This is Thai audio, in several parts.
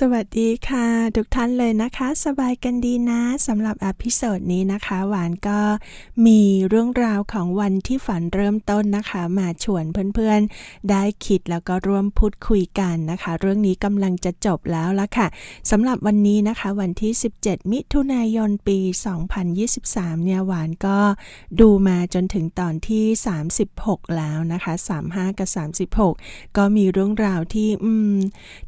สวัสดีค่ะ ทุกท่านเลยนะคะ สบายกันดีนะสำหรับอพิโซดนี้นะคะ หวานก็มีเรื่องราวของวันที่ฝันเริ่มต้นนะคะ มาชวนเพื่อนๆ ได้คิดแล้วก็ร่วมพูดคุยกันนะคะ เรื่องนี้กำลังจะจบแล้วละค่ะสำหรับวันนี้นะคะ วันที่ 17 มิถุนายนปี 2023 เนี่ยหวานก็ดูมาจนถึงตอนที่ 36 แล้วนะคะ 35 กับ 36 ก็มีเรื่องราวที่อืม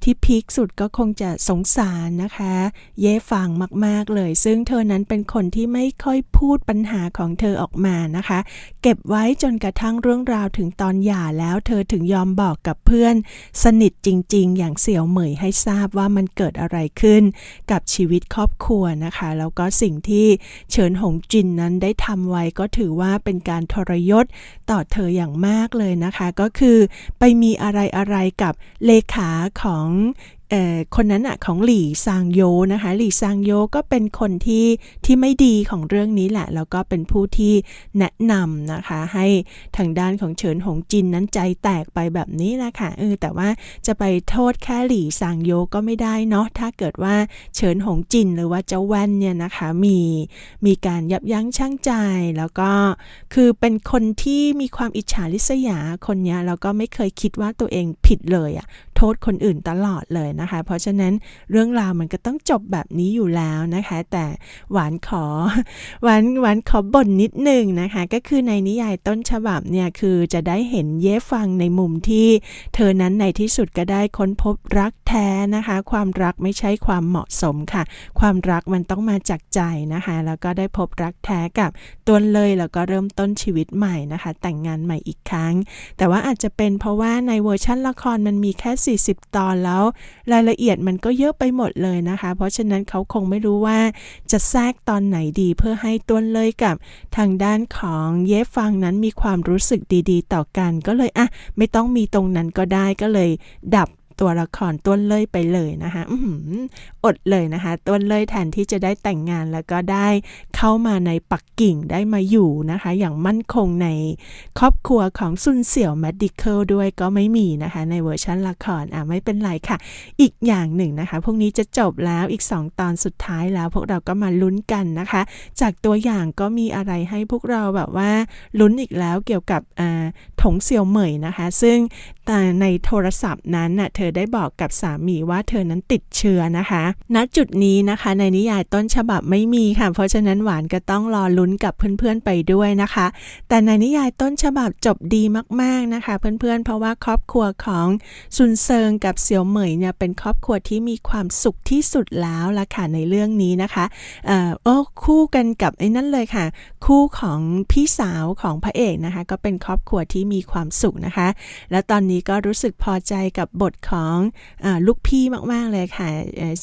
ที่พีคสุดก็คงจะสงสารนะคะ เย่ฟังมากๆเลย ซึ่งเธอนั้นเป็นคนที่ไม่ค่อยพูดปัญหาของเธอออกมานะคะ เก็บไว้จนกระทั่งเรื่องราวถึงตอนหย่าแล้ว เธอถึงยอมบอกกับเพื่อน สนิทจริง ๆ อย่างเสี่ยวเหมยให้ทราบว่ามันเกิดอะไรขึ้น กับชีวิตครอบครัวนะคะ แล้วก็สิ่งที่เฉินหงจินนั้นได้ทำไว้ก็ถือว่าเป็นการทรยศต่อเธออย่างมากเลยนะคะ ก็คือไปมีอะไรอะไรกับเลขาของ คนนั้นอะของหลี่ซางโยนะคะหลี่ซางโยก็เป็นคนที่ที่ไม่ดีของเรื่องนี้แหละ แล้วก็เป็นผู้ที่แนะนำนะคะ ให้ทางด้านของเฉินหงจินนั้นใจแตกไปแบบนี้แหละค่ะเออแต่ว่าจะไปโทษแค่หลี่ซางโยก็ไม่ได้เนาะถ้าเกิดว่าเฉินหงจินหรือว่าเจ้าแว่นเนี่ยนะคะมีมีการยับยั้งชั่งใจแล้วก็คือเป็นคนที่มีความอิจฉาริษยาคนเนี้แล้วก็ไม่เคยคิดว่าตัวเองผิดเลยอะโทษคนอื่นตลอดเลยนะคะ เพราะฉะนั้นเรื่องราวมันก็ต้องจบแบบนี้อยู่แล้วนะคะ แต่หวานขอหวานหวานขอบ่นนิดนึงนะคะ ก็คือในนิยายต้นฉบับเนี่ยคือจะได้เห็นเย่ฟังในมุมที่เธอนั้นในที่สุดก็ได้ค้นพบรักแท้นะคะ ความรักไม่ใช่ความเหมาะสมค่ะ ความรักมันต้องมาจากใจนะคะ แล้วก็ได้พบรักแท้กับตัวเลยแล้วก็เริ่มต้นชีวิตใหม่นะคะ แต่งงานใหม่อีกครั้ง แต่ว่าอาจจะเป็นเพราะว่าในเวอร์ชั่นละครมันมีแค่40 ตอนแล้ว รายละเอียดมันก็เยอะไปหมดเลยนะคะ เพราะฉะนั้นเขาคงไม่รู้ว่าจะแทรกตอนไหนดีเพื่อให้ต้นเลยกับทางด้านของเย่ฟังนั้นมีความรู้สึกดีๆ ต่อกันก็เลยอะไม่ต้องมีตรงนั้นก็ได้ก็เลย ดับ ตัวละครต้นเลยไปเลยนะคะอดเลยนะคะต้นเลยแทนที่จะได้แต่งงานแล้วก็ได้เข้ามาในปักกิ่งได้มาอยู่นะคะ อย่างมั่นคงในครอบครัวของซุนเสี่ยวแมดดิเคิลด้วยก็ไม่มีนะคะ ในเวอร์ชันละครอะไม่เป็นไรค่ะ อีกอย่างหนึ่งนะคะ พวกนี้จะจบแล้วอีก 2 ตอนสุดท้ายแล้ว พวกเราก็มาลุ้นกันนะคะ จากตัวอย่างก็มีอะไรให้พวกเราแบบว่าลุ้นอีกแล้วเกี่ยวกับถงเสี่ยวเหมยนะคะ ซึ่งแต่ในโทรศัพท์นั้นน่ะเธอได้บอกกับสามีว่าเธอนั้นติดเชื้อนะคะ ณจุดนี้นะคะในนิยายต้นฉบับไม่มีค่ะ เพราะฉะนั้นหวานก็ต้องรอลุ้นกับเพื่อนๆไปด้วยนะคะ แต่ในนิยายต้นฉบับจบดีมากๆนะคะ เพื่อนๆ เพราะว่าครอบครัวของซุนเซิงกับเสี่ยวเหมยเนี่ยเป็นครอบครัวที่มีความสุขที่สุดแล้วละค่ะในเรื่องนี้นะคะเอ่อโอ้คู่กันกับไอ้นั่นเลยค่ะ คู่ของพี่สาวของพระเอกนะคะ ก็เป็นครอบครัวที่มีความสุขนะคะ และตอนนี้ก็รู้สึกพอใจกับบทของอลูกพี่มาก ๆ เลยค่ะ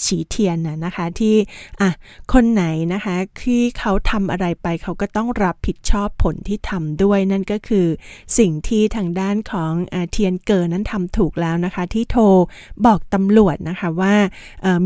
ฉีเทียนนะนะคะที่อะคนไหนนะคะที่เขาทำอะไรไปเขาก็ต้องรับผิดชอบผลที่ทำด้วยนั่นก็คือสิ่งที่ทางด้านของเทียนเกินนั้นทำถูกแล้วนะคะ ที่โทรบอกตำรวจนะคะว่า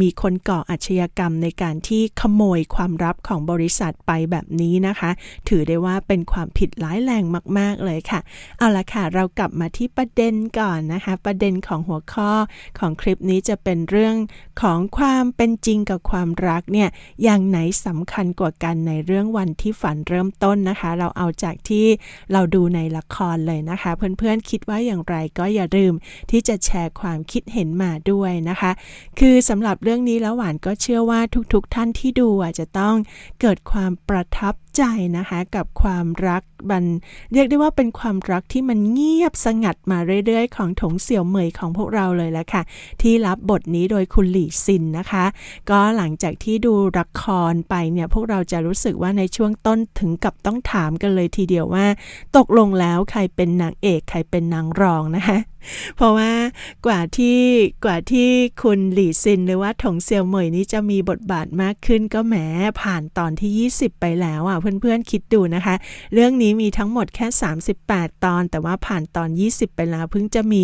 มีคนก่ออาชญากรรมในการที่ขโมยความลับของบริษัทไปแบบนี้นะคะ ถือได้ว่าเป็นความผิดร้ายแรงมาก ๆ เลยค่ะ เอาละค่ะ เรากลับมาที่ประเด็นก่อนนะคะ ประเด็นของหัวข้อของคลิปนี้จะเป็นเรื่องของความเป็นจริงกับความรักเนี่ย อย่างไหนสำคัญกว่ากันในเรื่องวันที่ฝันเริ่มต้นนะคะ เราเอาจากที่เราดูในละครเลยนะคะ เพื่อนๆคิดว่าอย่างไรก็อย่าลืมที่จะแชร์ความคิดเห็นมาด้วยนะคะ คือสำหรับเรื่องนี้แล้วหวานก็เชื่อว่าทุกๆ ท่านที่ดูจะต้องเกิดความประทับ ใจนะคะกับความรักมันเรียกได้ว่าเป็นความรักที่มันเงียบสงัดมาเรื่อยๆ ของถงเสี่ยวเหมยของพวกเราเลยแหละค่ะ ที่รับบทนี้โดยคุณหลี่ซินนะคะ ก็หลังจากที่ดูละครไปเนี่ยพวกเราจะรู้สึกว่าในช่วงต้นถึงกับต้องถามกันเลยทีเดียวว่า ตกลงแล้วใครเป็นนางเอกใครเป็นนางรองนะคะเพราะว่ากว่าที่กว่าที่คุณหลี่ซินหรือว่าถงเซียวเหมยนี้จะมีบทบาทมากขึ้นก็แหมผ่านตอนที่ 20 ไปแล้วอะเพื่อนๆคิดดูนะคะ เรื่องนี้มีทั้งหมดแค่ 38 ตอน แต่ว่าผ่านตอน 20 ไปแล้วเพิ่งจะมี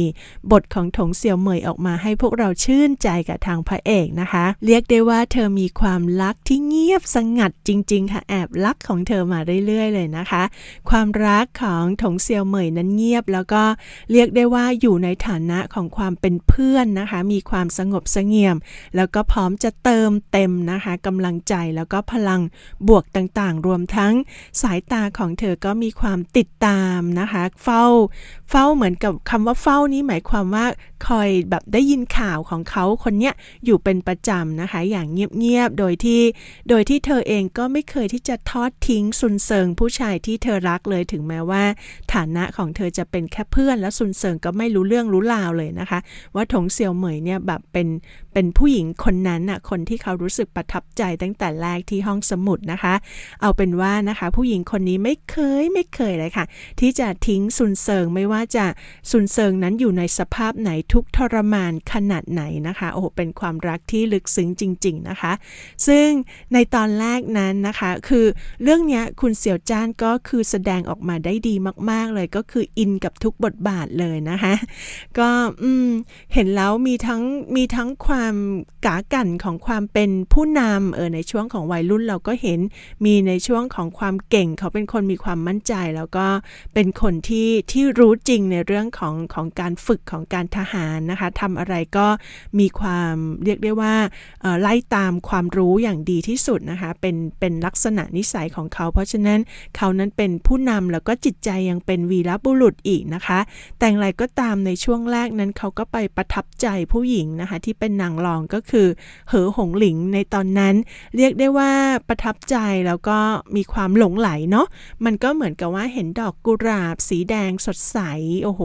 บทของถงเซียวเหมยออกมาให้พวกเราชื่นใจกับทางพระเอกนะคะ เรียกได้ว่าเธอมีความรักที่เงียบสงัดจริง ๆ ค่ะแอบรักของเธอมาเรื่อย ๆ เลยนะคะ ความรักของถงเซียวเหมยนั้นเงียบ แล้วก็เรียกได้ว่าอยยู่ในฐานะของความเป็นเพื่อนนะคะ มีความสงบเสงี่ยม แล้วก็พร้อมจะเติมเต็มนะคะกำลังใจแล้วก็พลังบวกต่างๆ รวมทั้งสายตาของเธอก็มีความติดตามนะคะ เฝ้า เฝ้าเหมือนกับคำว่าเฝ้านี้หมายความว่าคอยแบบได้ยินข่าวของเขาคนเนี้ยอยู่เป็นประจำนะคะ อย่างเงียบๆโดยที่ โดยที่เธอเองก็ไม่เคยที่จะทอดทิ้งซุนเซิงผู้ชายที่เธอรักเลยถึงแม้ว่า ฐานะของเธอจะเป็นแค่เพื่อนและซุนเซิงก็ไม่รู้เรื่องรู้ราวเลยนะคะ ว่าถงเซียวเหมยเนี่ยแบบเป็น เป็นผู้หญิงคนนั้นน่ะคนที่เขารู้สึกประทับใจตั้งแต่แรกที่ห้องสมุดนะคะ เอาเป็นว่านะคะ ผู้หญิงคนนี้ไม่เคยไม่เคยเลยค่ะ ที่จะทิ้งซุนเซิงไม่ว่าจะซุนเซิงนั้นอยู่ในสภาพไหนทุกทรมานขนาดไหนนะคะโอ้โหเป็นความรักที่ลึกซึ้งจริง ๆนะคะ ซึ่งในตอนแรกนั้นนะคะ คือเรื่องเนี้ยคุณเสี่ยวจ้านก็คือแสดงออกมาได้ดีมาก ๆ เลยก็คืออินกับทุกบทบาทเลยนะคะ ก็เห็นแล้วมีทั้งมีทั้งความกากันของความเป็นผู้นำเออในช่วงของวัยรุ่นเราก็เห็นมีในช่วงของความเก่ง เขาเป็นคนมีความมั่นใจ แล้วก็เป็นคนที่ที่รู้จริงในเรื่องของของการฝึกของการทหารนะคะทำอะไรก็มีความเรียกได้ว่าออไล่ตามความรู้อย่างดีที่สุดนะคะเป็นเป็นลักษณะนิสัยของเขา เพราะฉะนั้นเขานั้นเป็นผู้นำแล้วก็จิตใจยังเป็นวีรบุรุษอีกนะคะ แต่อย่างไรก็ตามในช่วงแรกนั้นเขาก็ไปประทับใจผู้หญิงนะคะที่เป็นนางรองก็คือเหอหงหลิงในตอนนั้น เรียกได้ว่าประทับใจแล้วก็มีความหลงไหลเนาะมันก็เหมือนกับว่าเห็นดอกกุหลาบ สีแดงสดใสโอ้โห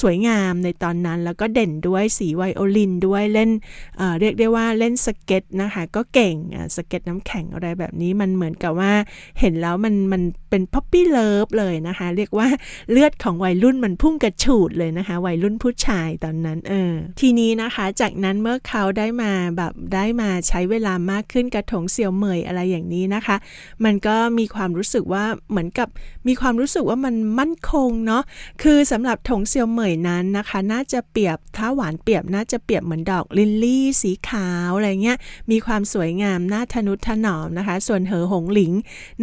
สวยงามในตอนนั้น แล้วก็เด่นด้วยสีไวโอลินด้วยเล่นเเรียกได้ว่าเล่นสเก็ตนะคะก็เก่งสเก็ตน้ำแข็งอะไรแบบนี้มันเหมือนกับว่าเห็นแล้วมันมันเป็นพั p ปี้เลิฟเลยนะคะ เรียกว่าเลือดของวัยรุ่นมันพุ่งกระฉูดเลยนะคะ วัยรุ่นผู้ชายตอนนั้นเออทีนี้นะคะ จากนั้นเมื่อเขาได้มาแบบได้มาใช้เวลามากขึ้นกระถงเสี่ยวเหมยอะไรอย่างนี้นะคะ มันก็มีความรู้สึกว่าเหมือนกับมีความรู้สึกว่ามันมั่นคงเนาะคือสำหรับถงเซียวเหมยนั้นนะคะ น่าจะเปรียบถ้าหวานเปรียบน่าจะเปรียบเหมือนดอกลิลลี่ สีขาวอะไรเงี้ยมีความสวยงามน่าทนุถนอมนะคะ ส่วนเหอหงหลิง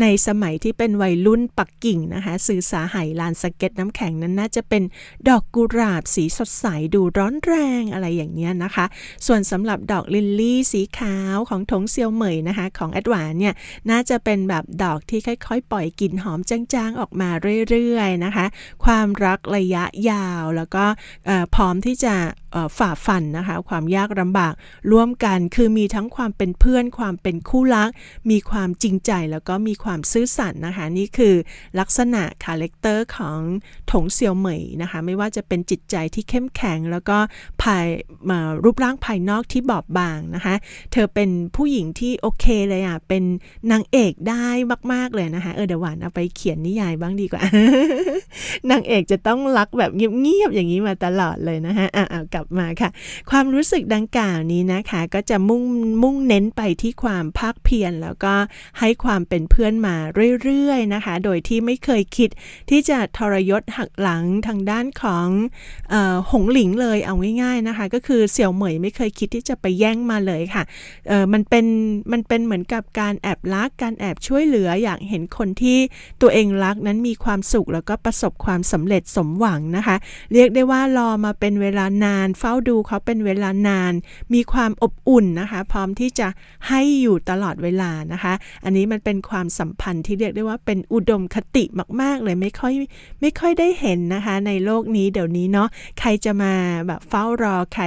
ในสมัยที่เป็นวัยรุ่นปักกิ่งนะคะสื่อสาไหลานสเก็ตน้ำแข็งนั้นน่าจะเป็นดอกกุหลาบสีสดใสดูร้อนแรงอะไรอย่างเงี้ยนะคะ ส่วนสำหรับดอกลิลลี่สีขาวของถงเซียวเหมยนะคะของแอดวานเนี่ยน่าจะเป็นแบบดอกที่ค่อยๆ ปล่อยกลิ่นหอมจางๆ ออกมาเรื่อยๆนะคะ ความรักระยะยาวแล้วก็พร้อมที่จะฝ่าฟันนะคะความยากลำบากร่วมกันคือมีทั้งความเป็นเพื่อนความเป็นคู่รัก มีความจริงใจแล้วก็มีความซื่อสัตย์นะคะนี่คือลักษณะคาแรคเตอร์ของถงเซียวเหมยนะคะไม่ว่าจะเป็นจิตใจที่เข้มแข็ง แล้วก็ภายรูปร่างภายนอกที่บอบบางนะคะ เธอเป็นผู้หญิงที่โอเคเลยอะ เป็นนางเอกได้มากๆเลยนะคะ เออเดี๋ยวหวานเอาไปเขียนนิยายบ้างดีกว่า นางเอกจะต้องรักแบบเงียบๆอย่างนี้มาตลอดเลยนะคะอะกลับมาค่ะ ความรู้สึกดังกล่าวนี้นะคะ ก็จะมุ่งมุ่งเน้นไปที่ความภาคเพียรแล้วก็ให้ความเป็นเพื่อนมาเรื่อยๆนะคะ โดยที่ไม่เคยคิดที่จะทรยศหักหลังทางด้านของออหงหลิงเลยเอาง่ายๆนะคะ ก็คือเสี่ยวเหมยไม่เคยคิดที่จะไปแย่งมาเลยค่ะเออมันเป็นมันเป็นเหมือนกับการแอบรักการแอบช่วยเหลืออยากเห็นคนที่ตัวเองรักนั้นมีความสุขแล้วก็ประสบความสำเร็จสมหวังนะคะ เรียกได้ว่ารอมาเป็นเวลานาน เฝ้าดูเขาเป็นเวลานาน มีความอบอุ่นนะคะ พร้อมที่จะให้อยู่ตลอดเวลานะคะ อันนี้มันเป็นความสัมพันธ์ที่เรียกได้ว่าเป็นอุดมคติมาก ๆ เลยไม่ค่อยไม่ค่อยได้เห็นนะคะ ในโลกนี้เดี๋ยวนี้เนาะใครจะมาแบบเฝ้ารอใคร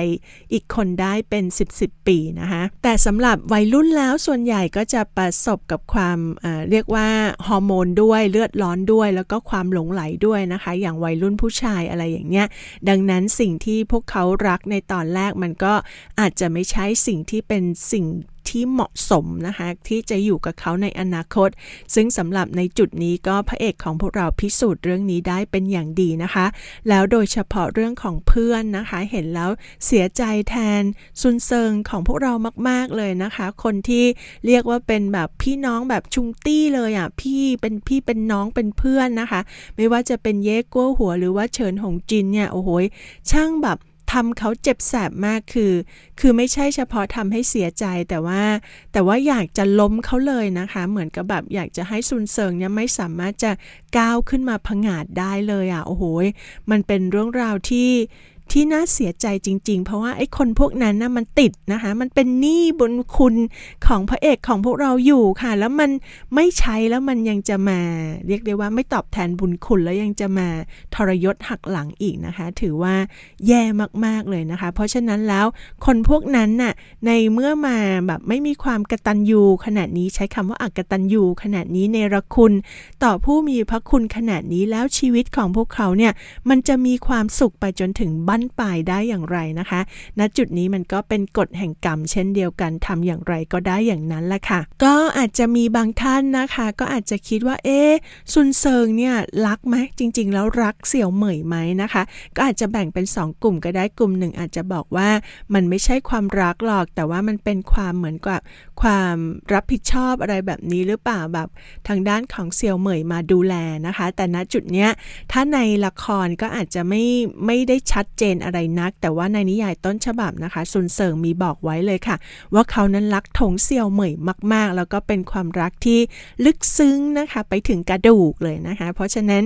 อีกคนได้เป็น 10บสปีนะคะแต่สำหรับวัยรุ่นแล้วส่วนใหญ่ก็จะประสบกับความเเรียกว่าฮอร์โมนด้วยเลือดร้อนด้วย แล้วก็ความหลงไหลด้วยนะคะ อย่างวัยรุ่นผู้ชายอะไรอย่างเงี้ยดังนั้นสิ่งที่พวกเขารักในตอนแรกมันก็อาจจะไม่ใช่สิ่งที่เป็นสิ่ง ที่เหมาะสมนะคะ ที่จะอยู่กับเขาในอนาคต ซึ่งสำหรับในจุดนี้ก็พระเอกของพวกเราพิสูจน์เรื่องนี้ได้เป็นอย่างดีนะคะ แล้วโดยเฉพาะเรื่องของเพื่อนนะคะ เห็นแล้วเสียใจแทนซุนเซิงของพวกเรามาก ๆเลยนะคะ คนที่เรียกว่าเป็นแบบพี่น้องแบบชุงตี้เลยอะพี่เป็นพี่เป็นน้องเป็นเพื่อนนะคะ ไม่ว่าจะเป็นเย่กัวหัวหรือว่าเฉินหงจินเนี่ยโอ้โหช่างแบบ ทำเขาเจ็บแสบมากคือ คือไม่ใช่เฉพาะทำให้เสียใจแต่ว่า แต่ว่าอยากจะล้มเขาเลยนะคะ เหมือนกับแบบอยากจะให้ซุนเซิงเนี่ยไม่สามารถจะก้าวขึ้นมาผงาดได้เลยอะโอ้โหมันเป็นเรื่องราวที่ ที่น่าเสียใจจริง ๆ เพราะว่าไอ้คนพวกนั้นนะมันติดนะคะ มันเป็นหนี้บนคุณของพระเอกของพวกเราอยู่ค่ะ แล้วมันไม่ใช้แล้วมันยังจะมา เรียกได้ว่าไม่ตอบแทนบุญคุณแล้วยังจะมาทรยศหักหลังอีกนะคะ ถือว่าแย่มากๆเลยนะคะ เพราะฉะนั้นแล้วคนพวกนั้นน่ะในเมื่อมาแบบไม่มีความกระตัญญูขนาดนี้ใช้คำว่าอักตัญญูขนาดนี้ในระคุณ ต่อผู้มีพระคุณขนาดนี้แล้วชีวิตของพวกเขาเนี่ยมันจะมีความสุขไปจนถึงบั้นปลายได้อย่างไรนะคะ ณจุดนี้มันก็เป็นกฎแห่งกรรม เช่นเดียวกันทำอย่างไรก็ได้อย่างนั้นแหละค่ะ ก็อาจจะมีบางท่านนะคะ ก็อาจจะคิดว่าเอ๊ซุนเซิงเนี่ยรักไหมจริง ๆ แล้วรักเสี่ยวเหมยไหมนะคะ ก็อาจจะแบ่งเป็น 2 กลุ่มก็ได้กลุ่มหนึ่งอาจจะบอกว่ามันไม่ใช่ความรักหรอก แต่ว่ามันเป็นความเหมือนกับความรับผิดชอบอะไรแบบนี้หรือเปล่าแบบทางด้านของเสี่ยวเหมยมาดูแลนะคะ แต่ณจุดเนี้ยถ้าในละครก็อาจจะไม่ไม่ได้ชัดเจนอะไรนัก แต่ว่าในนิยายต้นฉบับนะคะซุนเซิงมีบอกไว้เลยค่ะ ว่าเขานั้นรักถงเสี่ยวเหมยมาก ๆ แล้วก็เป็นความรักที่ลึกซึ้งนะคะไปถึงกระดูกเลยนะคะ เพราะฉะนั้น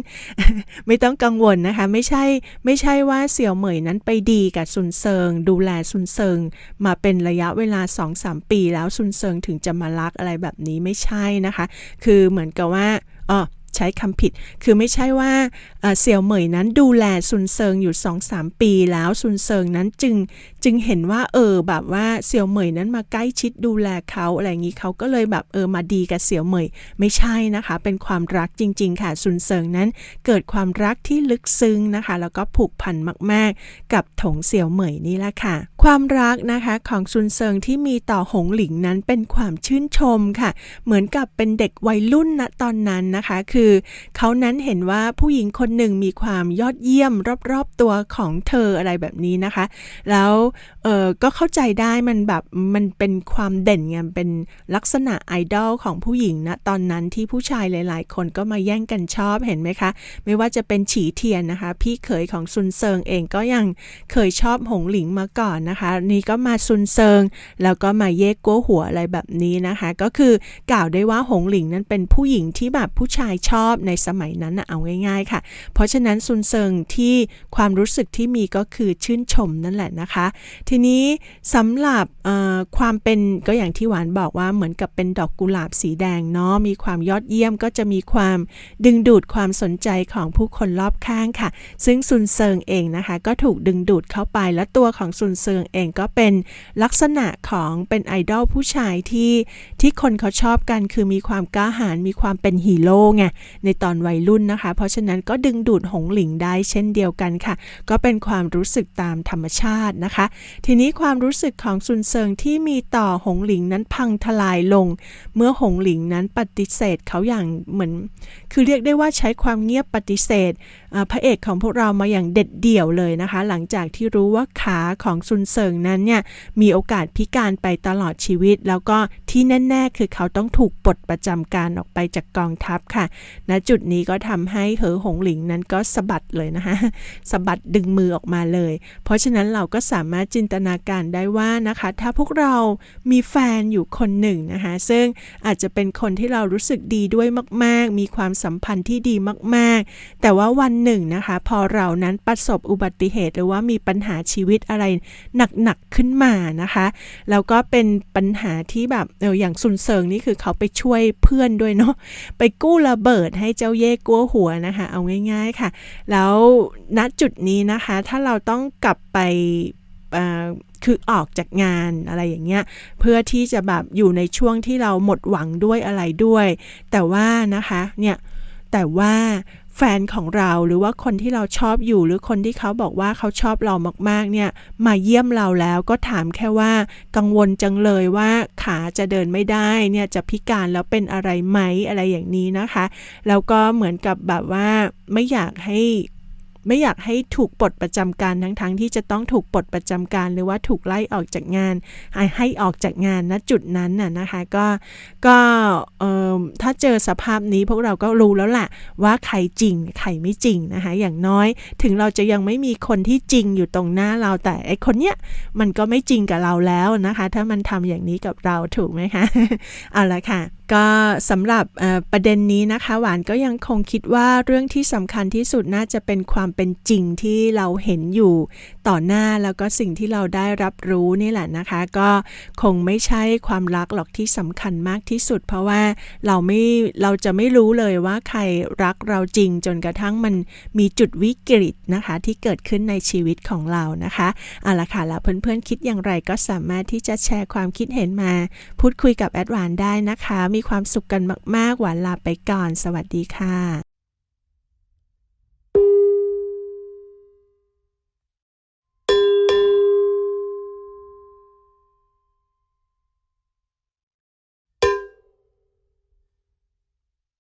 ไม่ต้องกังวลนะคะไม่ใช่ไม่ใช่ว่าเสี่ยวเหมยนั้นไปดีกับซุนเซิง ดูแลซุนเซิง มาเป็นระยะเวลา 2-3 ปี แล้วซุนเซิงถึงจะมารักอะไรแบบนี้ไม่ใช่นะคะ คือเหมือนกับว่าอ๋อ ใช้คำผิด คือไม่ใช่ว่าเสี่ยวเหมยนั้นดูแลซุนเซิงอยู่ 2-3 ปีแล้วซุนเซิงนั้นจึงจึงเห็นว่าเออแบบว่าเสี่ยวเหมยนั้นมาใกล้ชิดดูแลเขาอะไรอย่างนี้เขาก็เลยแบบเออมาดีกับเสี่ยวเหมย ไม่ใช่นะคะ เป็นความรักจริง ๆ ค่ะซุนเซิงนั้นเกิดความรักที่ลึกซึ้งนะคะ แล้วก็ผูกพันมาก ๆ กับถงเสี่ยวเหมยนี่แหละค่ะ ความรักนะคะของซุนเซิงที่มีต่อหงหลิงนั้นเป็นความชื่นชมค่ะ เหมือนกับเป็นเด็กวัยรุ่นณตอนนั้นนะคะ คือเขานั้นเห็นว่าผู้หญิงคนหนึ่งมีความยอดเยี่ยมรอบๆตัวของเธออะไรแบบนี้นะคะ แล้วเออก็เข้าใจได้มันแบบมันเป็นความเด่นไงเป็นลักษณะไอดอลของผู้หญิงนะตอนนั้นที่ผู้ชายหลาย ๆ คนก็มาแย่งกันชอบเห็นไหมคะ ไม่ว่าจะเป็นฉีเทียนนะคะ พี่เขยของซุนเซิงเองก็ยังเคยชอบหงหลิงมาก่อนนะคะ นี่ก็มาซุนเซิง แล้วก็มาเย่กัวหัวอะไรแบบนี้นะคะ ก็คือกล่าวได้ว่าหงหลิงนั้นเป็นผู้หญิงที่แบบผู้ชายชอบในสมัยนั้นนะเอาง่ายๆค่ะ เพราะฉะนั้นซุนเซิงที่ความรู้สึกที่มีก็คือชื่นชมนั่นแหละนะคะ ทีนี้สำหรับความเป็นก็อย่างที่หวานบอกว่าเหมือนกับเป็นดอกกุหลาบสีแดงเนาะมีความยอดเยี่ยมก็จะมีความดึงดูดความสนใจของผู้คนรอบข้างค่ะ ซึ่งซุนเซิงเองนะคะ ก็ถูกดึงดูดเข้าไปและตัวของซุนเซิงเองก็เป็นลักษณะของเป็นไอดอลผู้ชายที่ที่คนเขาชอบกันคือมีความกล้าหาญมีความเป็นฮีโร่ไงในตอนวัยรุ่นนะคะ เพราะฉะนั้นก็ดึงดูดหงหลิงได้เช่นเดียวกันค่ะ ก็เป็นความรู้สึกตามธรรมชาตินะคะ ทีนี้ความรู้สึกของซุนเซิงที่มีต่อหงหลิงนั้นพังทลายลง เมื่อหงหลิงนั้นปฏิเสธเขาอย่างเหมือน คือเรียกได้ว่าใช้ความเงียบปฏิเสธ พระเอกของพวกเรามาอย่างเด็ดเดี่ยวเลยนะคะ หลังจากที่รู้ว่าขาของซุนเซิงนั้นเนี่ยมีโอกาสพิการไปตลอดชีวิต แล้วก็ที่แน่ๆ คือเขาต้องถูกปลดประจำการออกไปจากกองทัพค่ะณจุดนี้ก็ทำให้เหอหงหลิงนั้นก็สะบัดเลยนะคะสะบัดดึงมือออกมาเลย เพราะฉะนั้นเราก็สามารถจินตนาการได้ว่านะคะ ถ้าพวกเรามีแฟนอยู่คนหนึ่งนะคะซึ่งอาจจะเป็นคนที่เรารู้สึกดีด้วยมาก ๆ มีความสัมพันธ์ที่ดีมาก ๆ แต่ว่าวันหนึ่งนะคะ พอเรานั้นประสบอุบัติเหตุหรือว่ามีปัญหาชีวิตอะไรหนักๆขึ้นมานะคะแล้วก็เป็นปัญหาที่แบบเอออย่างซุนเซิงนี่คือเขาไปช่วยเพื่อนด้วยเนาะไปกู้ระเบิดให้เจ้าเย่กัวหัวนะคะ เอาง่าย ๆค่ะ แล้วณจุดนี้นะคะ ถ้าเราต้องกลับไปคือออกจากงานอะไรอย่างเงี้ยเพื่อที่จะแบบอยู่ในช่วงที่เราหมดหวังด้วยอะไรด้วย แต่ว่านะคะเนี่ย แต่ว่าแฟนของเราหรือว่าคนที่เราชอบอยู่หรือคนที่เขาบอกว่าเขาชอบเรามากๆเนี่ยมาเยี่ยมเราแล้วก็ถามแค่ว่า กังวลจังเลยว่าขาจะเดินไม่ได้เนี่ยจะพิการแล้วเป็นอะไรไหมอะไรอย่างนี้นะคะ แล้วก็เหมือนกับแบบว่าไม่อยากให้ ไม่อยากให้ถูกปลดประจำการทั้งๆที่จะต้องถูกปลดประจำการ หรือว่าถูกไล่ออกจากงานให้ออกจากงานณจุดนั้นน่ะนะคะก็ก็ถ้าเจอสภาพนี้พวกเราก็รู้แล้วล่ะว่าใครจริงใครไม่จริงนะคะอย่างน้อยถึงเราจะยังไม่มีคนที่จริงอยู่ตรงหน้าเราแต่ไอคนเนี้ยมันก็ไม่จริงกับเราแล้วนะคะ ถ้ามันทำอย่างนี้กับเราถูกไหมคะเอาละค่ะ ก็สำหรับประเด็นนี้นะคะ หวานก็ยังคงคิดว่าเรื่องที่สำคัญที่สุดน่าจะเป็นความเป็นจริงที่เราเห็นอยู่ต่อหน้าแล้วก็สิ่งที่เราได้รับรู้นี่แหละนะคะ ก็คงไม่ใช่ความรักหรอกที่สำคัญมากที่สุด เพราะว่าเราไม่เราจะไม่รู้เลยว่าใครรักเราจริงจนกระทั่งมันมีจุดวิกฤตนะคะ ที่เกิดขึ้นในชีวิตของเรานะคะเอาละค่ะแล้วเพื่อนๆคิดอย่างไรก็สามารถที่จะแชร์ความคิดเห็นมา พูดคุยกับแอดวานได้นะคะมีความสุขกันมากๆ หวานลาไปก่อน สวัสดีค่ะ